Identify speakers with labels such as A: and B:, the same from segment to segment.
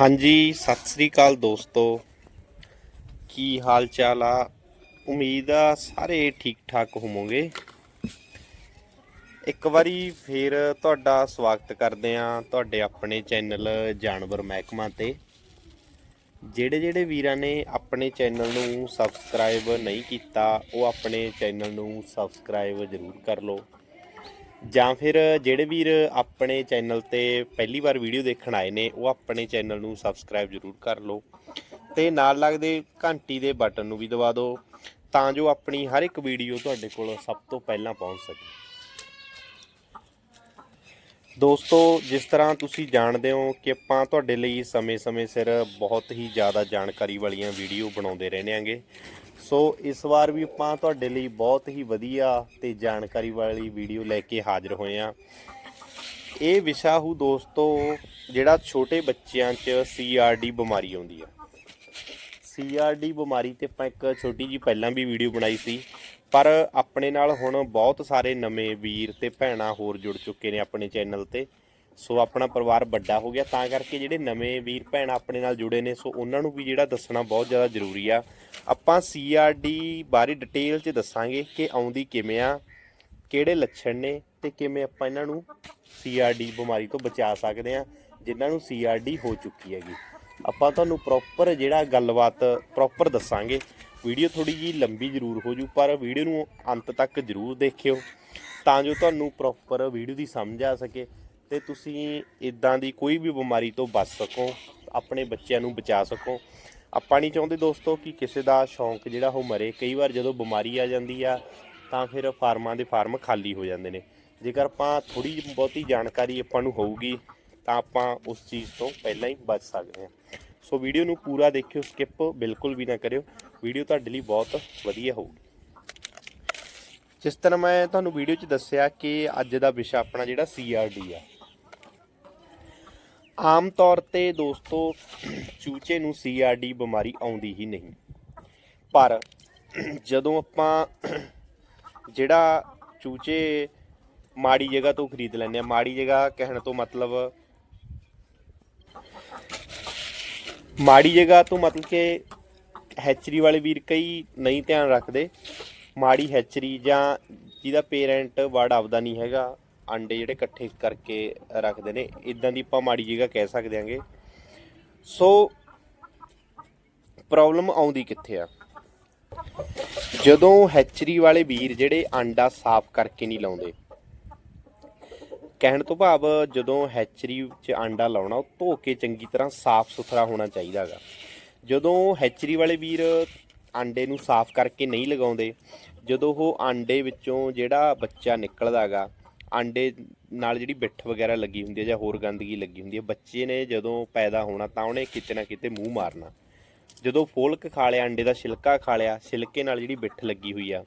A: ਹਾਂਜੀ, ਸਤਿ ਸ੍ਰੀ ਅਕਾਲ ਦੋਸਤੋ। ਕੀ ਹਾਲ ਚਾਲ ਆ? ਉਮੀਦ ਆ ਸਾਰੇ ਠੀਕ ਠਾਕ ਹੋਵੋਗੇ। ਇੱਕ ਵਾਰੀ ਫੇਰ ਤੁਹਾਡਾ ਸਵਾਗਤ ਕਰਦੇ ਆ ਤੁਹਾਡੇ ਆਪਣੇ ਚੈਨਲ ਜਾਨਵਰ ਮਹਿਕਮਾ ਤੇ। ਜਿਹੜੇ ਜਿਹੜੇ ਵੀਰਾਂ ਨੇ ਆਪਣੇ ਚੈਨਲ ਨੂੰ ਸਬਸਕ੍ਰਾਈਬ ਨਹੀਂ ਕੀਤਾ, ਉਹ ਆਪਣੇ ਚੈਨਲ ਨੂੰ ਸਬਸਕ੍ਰਾਈਬ ਜ਼ਰੂਰ ਕਰ ਲਓ। ਜਾਂ ਫਿਰ ਜਿਹੜੇ ਵੀਰ ਆਪਣੇ ਚੈਨਲ ਤੇ ਪਹਿਲੀ ਵਾਰ ਵੀਡੀਓ ਦੇਖਣ ਆਏ ਨੇ, ਉਹ ਆਪਣੇ ਚੈਨਲ ਨੂੰ ਸਬਸਕ੍ਰਾਈਬ ਜ਼ਰੂਰ ਕਰ ਲਓ ਤੇ ਨਾਲ ਲੱਗਦੇ ਘੰਟੀ ਦੇ ਬਟਨ ਨੂੰ ਵੀ ਦਬਾ ਦਿਓ ਤਾਂ ਜੋ ਆਪਣੀ ਹਰ ਇੱਕ ਵੀਡੀਓ ਤੁਹਾਡੇ ਕੋਲ ਸਭ ਤੋਂ ਪਹਿਲਾਂ ਪਹੁੰਚ ਸਕੇ। ਦੋਸਤੋ, ਜਿਸ ਤਰ੍ਹਾਂ ਤੁਸੀਂ ਜਾਣਦੇ ਹੋ ਕਿ ਆਪਾਂ ਤੁਹਾਡੇ ਲਈ ਸਮੇਂ-ਸਮੇਂ ਸਿਰ ਬਹੁਤ ਹੀ ਜ਼ਿਆਦਾ ਜਾਣਕਾਰੀ ਵਾਲੀਆਂ ਵੀਡੀਓ ਬਣਾਉਂਦੇ ਰਹਿੰਦੇ ਆਂਗੇ ਸੋ ਇਸ ਵਾਰ ਵੀ ਆਪਾਂ ਤੁਹਾਡੇ ਲਈ ਬਹੁਤ ਹੀ ਵਧੀਆ ਤੇ ਜਾਣਕਾਰੀ ਵਾਲੀ ਵੀਡੀਓ ਲੈ ਕੇ ਹਾਜ਼ਰ ਹੋਏ ਆ ਇਹ ਵਿਸ਼ਾ ਹੂ ਦੋਸਤੋ, ਜਿਹੜਾ ਛੋਟੇ ਬੱਚਿਆਂ 'ਚ ਸੀਆਰਡੀ ਬਿਮਾਰੀ ਆਉਂਦੀ ਆ। ਸੀਆਰਡੀ ਬਿਮਾਰੀ ਤੇ ਆਪਾਂ ਇੱਕ ਛੋਟੀ ਜੀ ਪਹਿਲਾਂ ਵੀ ਵੀਡੀਓ ਬਣਾਈ ਸੀ, ਪਰ ਆਪਣੇ ਨਾਲ ਹੁਣ ਬਹੁਤ ਸਾਰੇ ਨਵੇਂ ਵੀਰ ਤੇ ਭੈਣਾਂ ਹੋਰ ਜੁੜ ਚੁੱਕੇ ਨੇ ਆਪਣੇ ਚੈਨਲ ਤੇ। ਸੋ ਆਪਣਾ ਪਰਿਵਾਰ ਵੱਡਾ ਹੋ ਗਿਆ। ਤਾਂ ਕਰਕੇ ਜਿਹੜੇ ਨਵੇਂ ਵੀਰ ਭੈਣ ਆਪਣੇ ਨਾਲ ਜੁੜੇ ਨੇ, ਸੋ ਉਹਨਾਂ ਨੂੰ ਵੀ ਜਿਹੜਾ ਦੱਸਣਾ ਬਹੁਤ ਜ਼ਿਆਦਾ ਜ਼ਰੂਰੀ ਆ। ਆਪਾਂ ਸੀਆਰਡੀ ਬਾਰੇ ਡਿਟੇਲ 'ਚ ਦੱਸਾਂਗੇ ਕਿ ਆਉਂਦੀ ਕਿਵੇਂ ਆ, ਕਿਹੜੇ ਲੱਛਣ ਨੇ ਤੇ ਕਿਵੇਂ ਆਪਾਂ ਇਹਨਾਂ ਨੂੰ ਸੀਆਰਡੀ ਬਿਮਾਰੀ ਤੋਂ ਬਚਾ ਸਕਦੇ ਆ, ਜਿਨ੍ਹਾਂ ਨੂੰ ਸੀਆਰਡੀ ਹੋ ਚੁੱਕੀ ਹੈਗੀ। ਆਪਾਂ ਤੁਹਾਨੂੰ ਪ੍ਰੋਪਰ ਜਿਹੜਾ ਗੱਲਬਾਤ ਪ੍ਰੋਪਰ ਦੱਸਾਂਗੇ। ਵੀਡੀਓ ਥੋੜੀ ਜੀ ਲੰਬੀ ਜ਼ਰੂਰ ਹੋ ਜੂ, ਪਰ ਵੀਡੀਓ ਨੂੰ ਅੰਤ ਤੱਕ ਜ਼ਰੂਰ ਦੇਖਿਓ, ਤਾਂ ਜੋ ਤੁਹਾਨੂੰ ਪ੍ਰੋਪਰ ਵੀਡੀਓ ਦੀ ਸਮਝ ਆ ਸਕੇ। ਤੇ ਤੁਸੀਂ ਇਦਾਂ ਦੀ ਕੋਈ ਵੀ ਬਿਮਾਰੀ ਤੋਂ ਬਚ ਸਕੋ, ਆਪਣੇ ਬੱਚਿਆਂ ਨੂੰ ਬਚਾ ਸਕੋ। ਆਪਾਂ ਨਹੀਂ ਚਾਹੁੰਦੇ ਦੋਸਤੋ ਕਿ ਕਿਸੇ ਦਾ ਸ਼ੌਂਕ ਜਿਹੜਾ ਉਹ ਮਰੇ। ਕਈ ਵਾਰ ਜਦੋਂ ਬਿਮਾਰੀ ਆ ਜਾਂਦੀ ਆ, ਤਾਂ ਫਿਰ ਫਾਰਮਾਂ ਦੇ ਫਾਰਮ ਖਾਲੀ ਹੋ ਜਾਂਦੇ ਨੇ। ਜੇਕਰ ਆਪਾਂ ਥੋੜੀ ਜਿਹੀ ਬਹੁਤੀ ਜਾਣਕਾਰੀ ਆਪਾਂ ਨੂੰ ਹੋਊਗੀ, ਤਾਂ ਆਪਾਂ ਉਸ ਚੀਜ਼ ਤੋਂ ਪਹਿਲਾਂ ਹੀ ਬਚ ਸਕਦੇ ਹਾਂ। ਸੋ ਵੀਡੀਓ ਨੂੰ ਪੂਰਾ ਦੇਖਿਓ, ਸਕਿਪ ਬਿਲਕੁਲ ਵੀ ਨਾ ਕਰਿਓ। ਵੀਡੀਓ ਤੁਹਾਡੇ ਲਈ ਬਹੁਤ ਵਧੀਆ ਹੋਊਗੀ। ਜਿਸ ਤਰ੍ਹਾਂ ਮੈਂ ਤੁਹਾਨੂੰ ਵੀਡੀਓ 'ਚ ਦੱਸਿਆ ਕਿ ਅੱਜ ਦਾ ਵਿਸ਼ਾ ਆਪਣਾ ਜਿਹੜਾ ਸੀਆਰਡੀ ਆ। ਆਮ ਤੌਰ ਤੇ ਦੋਸਤੋ, ਚੂਚੇ ਨੂੰ ਸੀਆਰਡੀ ਬਿਮਾਰੀ ਆਉਂਦੀ ਹੀ ਨਹੀਂ। ਪਰ ਜਦੋਂ ਆਪਾਂ ਜਿਹੜਾ ਚੂਚੇ ਮਾੜੀ ਜਗ੍ਹਾ ਤੋਂ ਖਰੀਦ ਲੈਂਦੇ ਆ, ਮਾੜੀ ਜਗ੍ਹਾ ਕਹਿਣ ਤੋਂ ਮਤਲਬ ਮਾੜੀ ਜਗ੍ਹਾ ਤੋਂ ਮਤਲਬ ਕਿ ਹੈਚਰੀ ਵਾਲੇ ਵੀਰ ਕਈ ਨਹੀਂ ਧਿਆਨ ਰੱਖਦੇ। ਮਾੜੀ ਹੈਚਰੀ ਜਾਂ ਜਿਹਦਾ ਪੇਰੈਂਟ ਵਰਡ ਆਪਦਾ ਨਹੀਂ ਹੈਗਾ ਆਂਡੇ ਜਿਹੜੇ ਇਕੱਠੇ ਕਰਕੇ ਰੱਖਦੇ ਨੇ ਇਦਾਂ ਦੀ ਆਪਾਂ ਮਾੜੀ ਜਗ੍ਹਾ ਕਹਿ ਸਕਦੇ ਆਂਗੇ ਸੋ ਪ੍ਰੋਬਲਮ ਆਉਂਦੀ ਕਿੱਥੇ ਆ? ਜਦੋਂ ਹੈਚਰੀ ਵਾਲੇ ਵੀਰ ਜਿਹੜੇ ਆਂਡਾ ਸਾਫ਼ ਕਰਕੇ ਨਹੀਂ ਲਾਉਂਦੇ, ਕਹਿਣ ਤੋਂ ਭਾਵ ਜਦੋਂ ਹੈਚਰੀ 'ਚ ਆਂਡਾ ਲਾਉਣਾ, ਉਹ ਧੋ ਕੇ ਚੰਗੀ ਤਰ੍ਹਾਂ ਸਾਫ਼ ਸੁਥਰਾ ਹੋਣਾ ਚਾਹੀਦਾ ਚਾਹੀਦਾਗਾ ਜਦੋਂ ਹੈਚਰੀ ਵਾਲੇ ਵੀਰ ਆਂਡੇ ਨੂੰ ਸਾਫ਼ ਕਰਕੇ ਨਹੀਂ ਲਗਾਉਂਦੇ, ਜਦੋਂ ਉਹ ਆਂਡੇ ਵਿੱਚੋਂ ਜਿਹੜਾ ਬੱਚਾ ਨਿਕਲਦਾ ਨਿਕਲਦਾਗਾ ਆਂਡੇ ਨਾਲ ਜਿਹੜੀ ਬਿੱਠ ਵਗੈਰਾ ਲੱਗੀ ਹੁੰਦੀ ਹੈ ਜਾਂ ਹੋਰ ਗੰਦਗੀ ਲੱਗੀ ਹੁੰਦੀ ਹੈ, ਬੱਚੇ ਨੇ ਜਦੋਂ ਪੈਦਾ ਹੋਣਾ ਤਾਂ ਉਹਨੇ ਕਿਤੇ ਨਾ ਕਿਤੇ ਮੂੰਹ ਮਾਰਨਾ। ਜਦੋਂ ਫੋਲਕ ਖਾ ਲਿਆ ਅੰਡੇ ਦਾ ਛਿਲਕਾ ਖਾ ਲਿਆ, ਛਿਲਕੇ ਨਾਲ ਜਿਹੜੀ ਬਿੱਠ ਲੱਗੀ ਹੋਈ ਆ,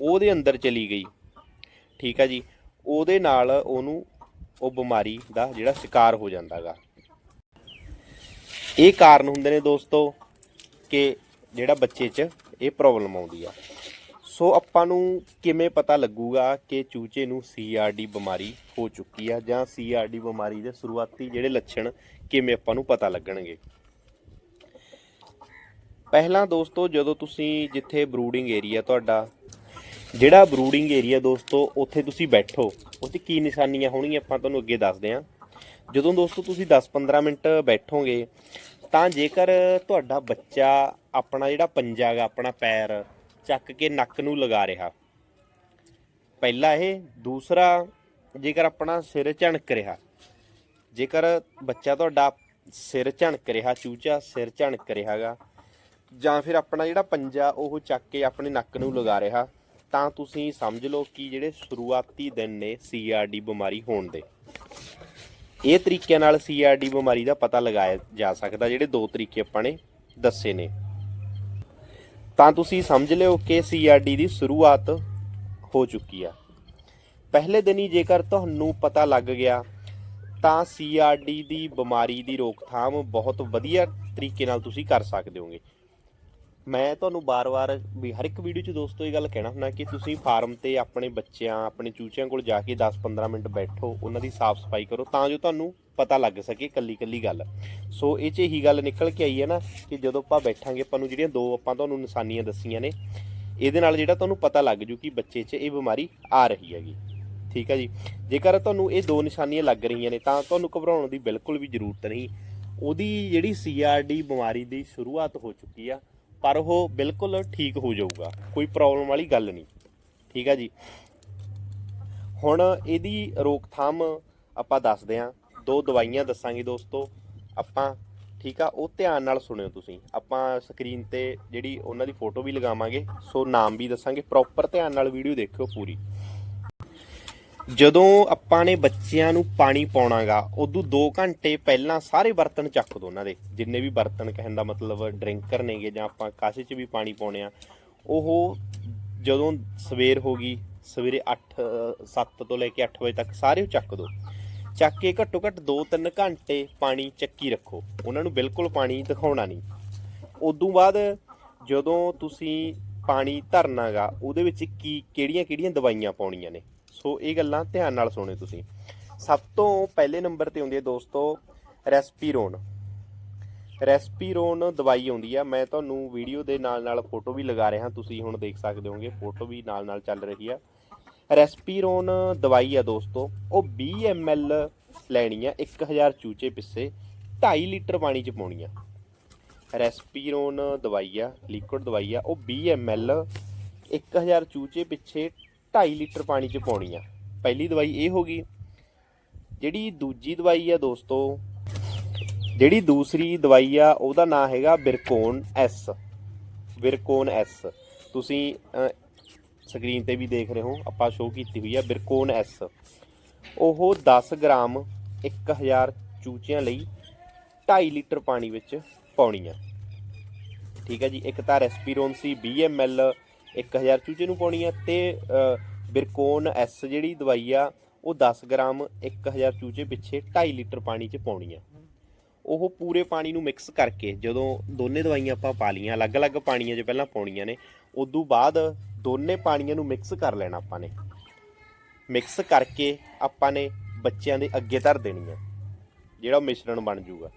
A: ਉਹਦੇ ਅੰਦਰ ਚਲੀ ਗਈ। ਠੀਕ ਆ ਜੀ, ਉਹਦੇ ਨਾਲ ਉਹਨੂੰ ਉਹ ਬਿਮਾਰੀ ਦਾ ਜਿਹੜਾ ਸ਼ਿਕਾਰ ਹੋ ਜਾਂਦਾਗਾ ਇਹ ਕਾਰਨ ਹੁੰਦੇ ਨੇ ਦੋਸਤੋ ਕਿ ਜਿਹੜਾ ਬੱਚੇ 'ਚ ਇਹ ਪ੍ਰੋਬਲਮ ਆਉਂਦੀ ਆ। ਸੋ ਆਪਾਂ ਨੂੰ ਕਿਵੇਂ ਪਤਾ ਲੱਗੂਗਾ ਕਿ ਚੂਚੇ ਨੂੰ ਸੀਆਰਡੀ ਬਿਮਾਰੀ ਹੋ ਚੁੱਕੀ ਆ ਜਾਂ ਸੀਆਰਡੀ ਬਿਮਾਰੀ ਦੇ ਸ਼ੁਰੂਆਤੀ ਜਿਹੜੇ ਲੱਛਣ ਕਿਵੇਂ ਆਪਾਂ ਨੂੰ ਪਤਾ ਲੱਗਣਗੇ? ਪਹਿਲਾਂ ਦੋਸਤੋ, ਜਦੋਂ ਤੁਸੀਂ ਜਿੱਥੇ ਬਰੂਡਿੰਗ ਏਰੀਆ ਤੁਹਾਡਾ, ਜਿਹੜਾ ਬਰੂਡਿੰਗ ਏਰੀਆ ਦੋਸਤੋ, ਉੱਥੇ ਤੁਸੀਂ ਬੈਠੋ, ਉੱਥੇ ਕੀ ਨਿਸ਼ਾਨੀਆਂ ਹੋਣਗੀਆਂ ਆਪਾਂ ਤੁਹਾਨੂੰ ਅੱਗੇ ਦੱਸਦੇ ਹਾਂ ਜਦੋਂ ਦੋਸਤੋ ਤੁਸੀਂ 10-15 ਮਿੰਟ ਬੈਠੋਗੇ, ਤਾਂ ਜੇਕਰ ਤੁਹਾਡਾ ਬੱਚਾ ਆਪਣਾ ਜਿਹੜਾ ਪੰਜਾ ਗਾ, ਆਪਣਾ ਪੈਰ ਚੱਕ ਕੇ ਨੱਕ ਨੂੰ ਲਗਾ ਰਿਹਾ। ਪਹਿਲਾ ਇਹ, ਦੂਸਰਾ ਜੇਕਰ ਆਪਣਾ ਸਿਰ ਝਣਕ ਰਿਹਾ, ਜੇਕਰ ਬੱਚਾ ਤੁਹਾਡਾ ਸਿਰ ਝਣਕ ਰਿਹਾ, ਚੂਚਾ ਸਿਰ ਝਣਕ ਰਿਹਾਗਾ, ਜਾਂ ਫਿਰ ਆਪਣਾ ਜਿਹੜਾ ਪੰਜਾ ਉਹ ਚੱਕ ਕੇ ਆਪਣੇ ਨੱਕ ਨੂੰ ਲਗਾ ਰਿਹਾ, ਤਾਂ ਤੁਸੀਂ ਸਮਝ ਲਓ ਕਿ ਜਿਹੜੇ ਸ਼ੁਰੂਆਤੀ ਦਿਨ ਨੇ ਸੀਆਰਡੀ ਬਿਮਾਰੀ ਹੋਣ ਦੇ। ਇਹ ਤਰੀਕਿਆਂ ਨਾਲ ਸੀਆਰਡੀ ਬਿਮਾਰੀ ਦਾ ਪਤਾ ਲਗਾਇਆ ਜਾ ਸਕਦਾ, ਜਿਹੜੇ ਦੋ ਤਰੀਕੇ ਆਪਾਂ ਨੇ ਦੱਸੇ ਨੇ। ਤਾਂ ਤੁਸੀਂ ਸਮਝ ਲਿਓ ਕਿ ਸੀਆਰਡੀ ਦੀ ਸ਼ੁਰੂਆਤ ਹੋ ਚੁੱਕੀ ਆ। ਪਹਿਲੇ ਦਿਨ ਹੀ ਜੇਕਰ ਤੁਹਾਨੂੰ ਪਤਾ ਲੱਗ ਗਿਆ, ਤਾਂ ਸੀਆਰਡੀ ਦੀ ਬਿਮਾਰੀ ਦੀ ਰੋਕਥਾਮ ਬਹੁਤ ਵਧੀਆ ਤਰੀਕੇ ਨਾਲ ਤੁਸੀਂ ਕਰ ਸਕਦੇ ਹੋਗੇ। ਮੈਂ ਤੁਹਾਨੂੰ ਬਾਰ-ਬਾਰ ਵੀ ਹਰ ਇੱਕ ਵੀਡੀਓ 'ਚ ਦੋਸਤੋ ਇਹ ਗੱਲ ਕਹਿਣਾ ਹੁੰਦਾ ਕਿ ਤੁਸੀਂ ਫਾਰਮ ਤੇ ਆਪਣੇ ਬੱਚਿਆਂ, ਆਪਣੇ ਚੂਚਿਆਂ ਕੋਲ ਜਾ ਕੇ 10-15 ਮਿੰਟ ਬੈਠੋ, ਉਹਨਾਂ ਦੀ ਸਾਫ਼ ਸਫ਼ਾਈ ਕਰੋ ਤਾਂ ਜੋ ਤੁਹਾਨੂੰ ਪਤਾ ਲੱਗ ਸਕੇ ਕੱਲੀ ਕੱਲੀ ਗੱਲ। ਸੋ ਇਹ 'ਚ ਇਹੀ ਗੱਲ ਨਿਕਲ ਕੇ ਆਈ ਹੈ ਨਾ ਕਿ ਜਦੋਂ ਆਪਾਂ ਬੈਠਾਂਗੇ, ਆਪਾਂ ਨੂੰ ਜਿਹੜੀਆਂ ਦੋ ਆਪਾਂ ਤੁਹਾਨੂੰ ਨਿਸ਼ਾਨੀਆਂ ਦੱਸੀਆਂ ਨੇ, ਇਹਦੇ ਨਾਲ ਜਿਹੜਾ ਤੁਹਾਨੂੰ ਪਤਾ ਲੱਗ ਜੂ ਕਿ ਬੱਚੇ 'ਚ ਇਹ ਬਿਮਾਰੀ ਆ ਰਹੀ ਹੈਗੀ। ਠੀਕ ਹੈ ਜੀ? ਜੇਕਰ ਤੁਹਾਨੂੰ ਇਹ ਦੋ ਨਿਸ਼ਾਨੀਆਂ ਲੱਗ ਰਹੀਆਂ ਨੇ ਤਾਂ ਤੁਹਾਨੂੰ ਘਬਰਾਉਣ ਦੀ ਬਿਲਕੁਲ ਵੀ ਜ਼ਰੂਰਤ ਨਹੀਂ। ਉਹਦੀ ਜਿਹੜੀ ਸੀਆਰਡੀ ਬਿਮਾਰੀ ਦੀ ਸ਼ੁਰੂਆਤ ਹੋ ਚੁੱਕੀ ਆ ਪਰ ਉਹ ਬਿਲਕੁਲ ਠੀਕ ਹੋ ਜਾਊਗਾ, ਕੋਈ ਪ੍ਰੋਬਲਮ ਵਾਲੀ ਗੱਲ ਨਹੀਂ। ਠੀਕ ਆ ਜੀ? ਹੁਣ ਇਹਦੀ ਰੋਕਥਾਮ ਆਪਾਂ ਦੱਸਦੇ ਹਾਂ ਦੋ ਦਵਾਈਆਂ ਦੱਸਾਂਗੇ ਦੋਸਤੋ ਆਪਾਂ, ਠੀਕ ਆ? ਉਹ ਧਿਆਨ ਨਾਲ ਸੁਣਿਓ ਤੁਸੀਂ। ਆਪਾਂ ਸਕਰੀਨ ਤੇ ਜਿਹੜੀ ਉਹਨਾਂ ਦੀ ਫੋਟੋ ਵੀ ਲਗਾਵਾਂਗੇ, ਸੋ ਨਾਮ ਵੀ ਦੱਸਾਂਗੇ ਪ੍ਰੋਪਰ ਧਿਆਨ ਨਾਲ ਵੀਡੀਓ ਦੇਖਿਓ ਪੂਰੀ। ਜਦੋਂ ਆਪਾਂ ਨੇ ਬੱਚਿਆਂ ਨੂੰ ਪਾਣੀ ਪਾਉਣਾਗਾ, ਉਦੋਂ 2 ਘੰਟੇ ਪਹਿਲਾਂ ਸਾਰੇ ਬਰਤਨ ਚੱਕ ਦੋ ਉਹਨਾਂ ਦੇ। ਜਿੰਨੇ ਵੀ ਬਰਤਨ ਕਹਿਣ ਦਾ ਮਤਲਬ ਡਰਿੰਕਰ ਨੇਗੇ ਜਾਂ ਆਪਾਂ ਕਾਸੇ 'ਚ ਵੀ ਪਾਣੀ ਪਾਉਣੇ ਆ, ਉਹ ਜਦੋਂ ਸਵੇਰ ਹੋ ਗਈ, ਸਵੇਰੇ 8 7 ਤੋਂ ਲੈ ਕੇ 8 ਵਜੇ ਤੱਕ ਸਾਰੇ ਚੱਕ ਦੋ। ਚੱਕ ਕੇ ਘੱਟੋ ਘੱਟ 2-3 ਘੰਟੇ ਪਾਣੀ ਚੱਕੀ ਰੱਖੋ। ਉਹਨਾਂ ਨੂੰ ਬਿਲਕੁਲ ਪਾਣੀ ਦਿਖਾਉਣਾ ਨਹੀਂ। ਉਦੋਂ ਬਾਅਦ ਜਦੋਂ ਤੁਸੀਂ ਪਾਣੀ ਧਰਨਾਗਾ, ਉਹਦੇ ਵਿੱਚ ਕੀ ਕਿਹੜੀਆਂ ਕਿਹੜੀਆਂ ਦਵਾਈਆਂ ਪਾਉਣੀਆਂ ਨੇ? ਸੋ ਇਹ ਗੱਲਾਂ ਧਿਆਨ ਨਾਲ ਸੁਣਿਓ ਤੁਸੀਂ। ਸਭ ਤੋਂ ਪਹਿਲੇ ਨੰਬਰ ਤੇ ਆਉਂਦੀ ਹੈ ਦੋਸਤੋ, ਰੈਸਪੀਰੋਨ। ਰੈਸਪੀਰੋਨ ਦਵਾਈ ਆਉਂਦੀ ਆ। ਮੈਂ ਤੁਹਾਨੂੰ ਵੀਡੀਓ ਦੇ ਨਾਲ ਨਾਲ ਫੋਟੋ ਵੀ ਲਗਾ ਰਿਹਾ। ਤੁਸੀਂ ਹੁਣ ਦੇਖ ਸਕਦੇ ਹੋਗੇ, ਫੋਟੋ ਵੀ ਨਾਲ ਨਾਲ ਚੱਲ ਰਹੀ ਆ। ਰੈਸਪੀਰੋਨ ਦਵਾਈ ਆ ਦੋਸਤੋ, ਉਹ 20 ml ਲੈਣੀ ਆ 1000 ਚੂਚੇ ਪਿੱਛੇ 2.5 ਲੀਟਰ ਪਾਣੀ ਚ ਪਾਉਣੀ ਆ। ਰੈਸਪੀਰੋਨ ਦਵਾਈ ਆ ਲਿਕੁਇਡ ਦਵਾਈ ਆ, ਉਹ 20 ml 1000 ਚੂਚੇ ਪਿੱਛੇ 2.5 ਲੀਟਰ ਪਾਣੀ ਚ ਪਾਉਣੀ ਆ। ਪਹਿਲੀ ਦਵਾਈ ਇਹ ਹੋ ਗਈ। ਜਿਹੜੀ ਦੂਜੀ ਦਵਾਈ ਆ ਦੋਸਤੋ, ਜਿਹੜੀ ਦੂਸਰੀ ਦਵਾਈ ਆ, ਉਹਦਾ ਨਾਮ ਹੈਗਾ ਬਿਰਕੋਨ ਐਸ। Bircon S. ਤੁਸੀਂ ਸਕਰੀਨ ਤੇ ਵੀ ਦੇਖ ਰਹੇ ਹੋ, ਆਪਾਂ ਸ਼ੋਅ ਕੀਤੀ ਹੋਈ ਆ ਬਿਰਕੋਨ ਐਸ। ਉਹ 10 ਗ੍ਰਾਮ 1000 ਚੂਚਿਆਂ ਲਈ 2.5 ਲੀਟਰ ਪਾਣੀ ਵਿੱਚ ਪਾਉਣੀ ਆ। ਠੀਕ ਹੈ ਜੀ, ਇੱਕ ਤਾਂ ਰੈਸਪੀਰੋਨ ਸੀ 20 ml 1000 ਚੂਚੇ ਨੂੰ ਪਾਉਣੀ ਆ ਤੇ ਬਿਰਕੋਨ ਐਸ ਜਿਹੜੀ ਦਵਾਈ ਆ, ਉਹ 10 ਗ੍ਰਾਮ 1000 ਚੂਚੇ ਪਿੱਛੇ 2.5 ਲੀਟਰ ਪਾਣੀ 'ਚ ਪਾਉਣੀ ਆ। ਉਹ ਪੂਰੇ ਪਾਣੀ ਨੂੰ ਮਿਕਸ ਕਰਕੇ ਜਦੋਂ ਦੋਨੇ ਦਵਾਈਆਂ ਆਪਾਂ ਪਾ ਲੀਆਂ ਅਲੱਗ-ਅਲੱਗ ਪਾਣੀਆਂ 'ਚ ਪਹਿਲਾਂ ਪਾਉਣੀਆਂ ਨੇ, ਉਦੋਂ ਬਾਅਦ ਦੋਨੇ ਪਾਣੀਆਂ ਨੂੰ ਮਿਕਸ ਕਰ ਲੈਣਾ ਆਪਾਂ ਨੇ। ਮਿਕਸ ਕਰਕੇ ਆਪਾਂ ਨੇ ਬੱਚਿਆਂ ਦੇ ਅੱਗੇ ਧਰ ਦੇਣੀ ਆ, ਜਿਹੜਾ ਮਿਸ਼ਰਣ ਬਣ ਜਾਊਗਾ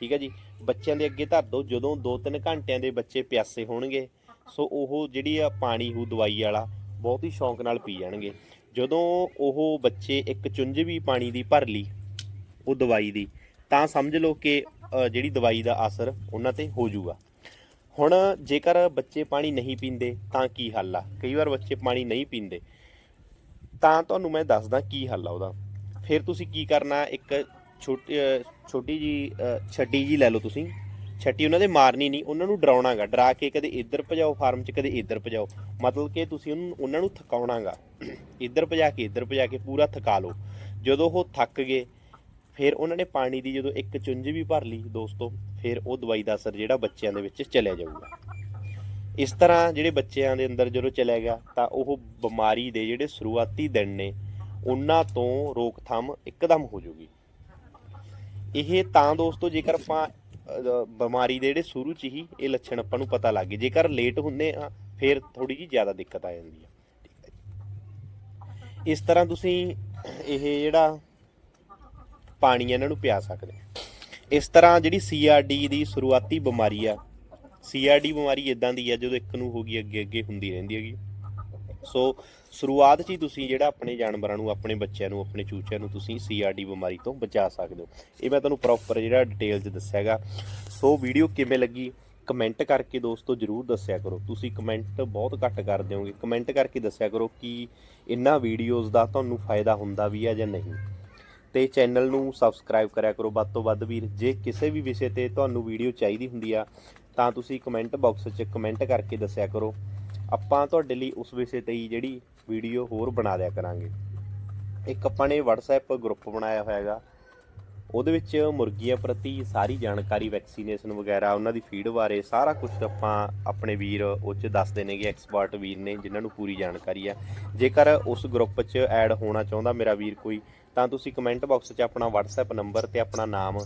A: ਠੀਕ ਹੈ ਜੀ? ਬੱਚਿਆਂ ਦੇ ਅੱਗੇ ਧਰ ਦੋ, ਜਦੋਂ 2-3 ਘੰਟਿਆਂ ਦੇ ਬੱਚੇ ਪਿਆਸੇ ਹੋਣਗੇ ਸੋ ਉਹ ਜਿਹੜੀ ਆ ਪਾਣੀ ਹੂ ਦਵਾਈ ਵਾਲਾ, ਬਹੁਤ ਹੀ ਸ਼ੌਂਕ ਨਾਲ ਪੀ ਜਾਣਗੇ। ਜਦੋਂ ਉਹ ਬੱਚੇ ਇੱਕ ਚੁੰਝ ਵੀ ਪਾਣੀ ਦੀ ਭਰ ਲਈ, ਉਹ ਦਵਾਈ ਦੀ, ਤਾਂ ਸਮਝ ਲਓ ਕਿ ਜਿਹੜੀ ਦਵਾਈ ਦਾ ਅਸਰ ਉਹਨਾਂ ਤੇ ਹੋ ਜਾਊਗਾ। ਹੁਣ ਜੇਕਰ ਬੱਚੇ ਪਾਣੀ ਨਹੀਂ ਪੀਂਦੇ, ਤਾਂ ਕੀ ਹੱਲ ਆ? ਕਈ ਵਾਰ ਬੱਚੇ ਪਾਣੀ ਨਹੀਂ ਪੀਂਦੇ। ਤਾਂ ਤੁਹਾਨੂੰ ਮੈਂ ਦੱਸਦਾ ਕੀ ਹੱਲ ਆ ਉਹਦਾ। ਫਿਰ ਤੁਸੀਂ ਕੀ ਕਰਨਾ? ਇੱਕ ਛੋਟੀ ਛੋਟੀ ਜੀ ਛੱਡੀ ਜੀ ਲੈ ਲਓ ਤੁਸੀਂ। ਛੱਟੀ ਉਹਨਾਂ ਦੇ ਮਾਰਨੀ ਨਹੀਂ, ਉਹਨਾਂ ਨੂੰ ਡਰਾਉਣਾਗਾ। ਡਰਾ ਕੇ ਕਦੇ ਇੱਧਰ ਭਜਾਓ ਫਾਰਮ 'ਚ, ਕਦੇ ਇੱਧਰ ਭਜਾਓ। ਮਤਲਬ ਕਿ ਤੁਸੀਂ ਉਹਨਾਂ ਨੂੰ ਥਕਾਉਣਾਗਾ। ਇੱਧਰ ਭਜਾ ਕੇ, ਇੱਧਰ ਭਜਾ ਕੇ ਪੂਰਾ ਥਕਾ ਲਓ। ਜਦੋਂ ਉਹ ਥੱਕ ਗਏ, ਫਿਰ ਉਹਨਾਂ ਨੇ ਪਾਣੀ ਦੀ ਜਦੋਂ ਇੱਕ ਚੁੰਝ ਵੀ ਭਰ ਲਈ ਦੋਸਤੋ, ਫਿਰ ਉਹ ਦਵਾਈ ਦਾ ਅਸਰ ਜਿਹੜਾ ਬੱਚਿਆਂ ਦੇ ਵਿੱਚ ਚਲਿਆ ਜਾਊਗਾ। ਇਸ ਤਰ੍ਹਾਂ ਜਿਹੜੇ ਬੱਚਿਆਂ ਦੇ ਅੰਦਰ ਜਦੋਂ ਚਲਿਆ ਗਿਆ, ਤਾਂ ਉਹ ਬਿਮਾਰੀ ਦੇ ਜਿਹੜੇ ਸ਼ੁਰੂਆਤੀ ਦਿਨ ਨੇ, ਉਹਨਾਂ ਤੋਂ ਰੋਕਥਾਮ ਇੱਕਦਮ ਹੋ ਜਾਊਗੀ ਇਹ ਤਾਂ ਦੋਸਤੋ ਜੇਕਰ ਆਪਾਂ ਬਿਮਾਰੀ ਦੇ ਜਿਹੜੇ ਸ਼ੁਰੂ ਚ ਹੀ ਇਹ ਲੱਛਣ ਆਪਾਂ ਨੂੰ ਪਤਾ ਲੱਗ ਗਏ। ਜੇਕਰ ਲੇਟ ਹੁੰਦੇ ਆ, ਫਿਰ ਥੋੜੀ ਜੀ ਜ਼ਿਆਦਾ ਦਿੱਕਤ ਆ ਜਾਂਦੀ ਹੈ ਠੀਕ ਹੈ ਇਸ ਤਰ੍ਹਾਂ ਤੁਸੀਂ ਇਹ ਜਿਹੜਾ ਪਾਣੀ ਇਹਨਾਂ ਨੂੰ ਪਿਆ ਸਕਦੇ ਇਸ ਤਰ੍ਹਾਂ ਜਿਹੜੀ ਸੀਆਰਡੀ ਦੀ ਸ਼ੁਰੂਆਤੀ ਬਿਮਾਰੀ ਆ ਸੀਆਰਡੀ ਬਿਮਾਰੀ ਇਦਾਂ ਦੀ ਆ, ਜਦੋਂ ਇੱਕ ਨੂੰ ਹੋ ਗਈ ਅੱਗੇ ਅੱਗੇ ਹੁੰਦੀ ਰਹਿੰਦੀ ਹੈਗੀ। ਸੋ ਸ਼ੁਰੂਆਤ 'ਚ ਹੀ ਤੁਸੀਂ ਜਿਹੜਾ ਆਪਣੇ ਜਾਨਵਰਾਂ ਨੂੰ, ਆਪਣੇ ਬੱਚਿਆਂ ਨੂੰ, ਆਪਣੇ ਚੂਚਿਆਂ ਨੂੰ ਤੁਸੀਂ ਸੀਆਰਡੀ ਬਿਮਾਰੀ ਤੋਂ ਬਚਾ ਸਕਦੇ ਹੋ। ਇਹ ਮੈਂ ਤੁਹਾਨੂੰ ਪ੍ਰੋਪਰ ਜਿਹੜਾ ਡਿਟੇਲ 'ਚ ਦੱਸਿਆਗਾ। ਸੋ ਵੀਡੀਓ ਕਿਵੇਂ ਲੱਗੀ? ਕਮੈਂਟ ਕਰਕੇ ਦੋਸਤੋ ਜਰੂਰ ਦੱਸਿਆ ਕਰੋ। ਤੁਸੀਂ ਕਮੈਂਟ ਬਹੁਤ ਘੱਟ ਕਰ ਦਿਓਗੇ ਕਮੈਂਟ ਕਰਕੇ ਦੱਸਿਆ ਕਰੋ ਕਿ ਇਹਨਾਂ ਵੀਡੀਓਜ਼ ਦਾ ਤੁਹਾਨੂੰ ਫਾਇਦਾ ਹੁੰਦਾ ਵੀ ਆ ਜਾਂ ਨਹੀਂ। ਤੇ ਚੈਨਲ ਨੂੰ ਸਬਸਕ੍ਰਾਈਬ ਕਰਿਆ ਕਰੋ ਵੱਧ ਤੋਂ ਵੱਧ ਵੀਰ। ਜੇ ਕਿਸੇ ਵੀ ਵਿਸ਼ੇ ਤੇ ਤੁਹਾਨੂੰ ਵੀਡੀਓ ਚਾਹੀਦੀ ਹੁੰਦੀ ਆ, ਤਾਂ ਤੁਸੀਂ ਕਮੈਂਟ ਬਾਕਸ 'ਚ ਕਮੈਂਟ ਕਰਕੇ ਦੱਸਿਆ ਕਰੋ। ਆਪਾਂ ਤੁਹਾਡੇ ਲਈ ਉਸ ਵਿਸ਼ੇ ਤੇ ਹੀ ਜਿਹੜੀ ਵੀਡੀਓ ਹੋਰ ਬਣਾ ਦਿਆ ਕਰਾਂਗੇ। ਇੱਕ ਆਪਾਂ ਨੇ WhatsApp ਗਰੁੱਪ ਬਣਾਇਆ ਹੋਇਆ ਹੈਗਾ ਉਹਦੇ ਵਿੱਚ ਮੁਰਗੀਆਂ ਪ੍ਰਤੀ ਸਾਰੀ ਜਾਣਕਾਰੀ ਵੈਕਸੀਨੇਸ਼ਨ ਵਗੈਰਾ, ਉਹਨਾਂ ਦੀ ਫੀਡ ਬਾਰੇ ਸਾਰਾ ਕੁਝ ਆਪਾਂ ਆਪਣੇ ਵੀਰ ਉਹ 'ਚ ਦੱਸਦੇ ਨੇਗੇ ਐਕਸਪਰਟ ਵੀਰ ਨੇ, ਜਿਨ੍ਹਾਂ ਨੂੰ ਪੂਰੀ ਜਾਣਕਾਰੀ ਆ। ਜੇਕਰ ਉਸ ਗਰੁੱਪ 'ਚ ਐਡ ਹੋਣਾ ਚਾਹੁੰਦਾ ਮੇਰਾ ਵੀਰ ਕੋਈ, ਤਾਂ ਤੁਸੀਂ ਕਮੈਂਟ ਬਾਕਸ 'ਚ ਆਪਣਾ WhatsApp ਨੰਬਰ ਤੇ ਆਪਣਾ ਨਾਮ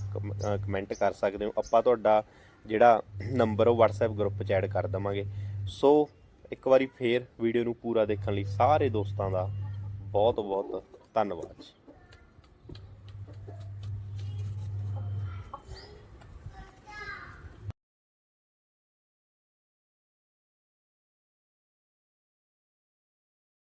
A: ਕਮੈਂਟ ਕਰ ਸਕਦੇ ਹੋ। ਆਪਾਂ ਤੁਹਾਡਾ ਜਿਹੜਾ ਨੰਬਰ ਉਹ WhatsApp ਗਰੁੱਪ 'ਚ ਐਡ ਕਰ ਦਵਾਂਗੇ। ਸੋ ਇੱਕ ਵਾਰੀ ਫੇਰ ਵੀਡੀਓ ਨੂੰ ਪੂਰਾ ਦੇਖਣ ਲਈ ਸਾਰੇ ਦੋਸਤਾਂ ਦਾ ਬਹੁਤ ਬਹੁਤ ਧੰਨਵਾਦ ਜੀ।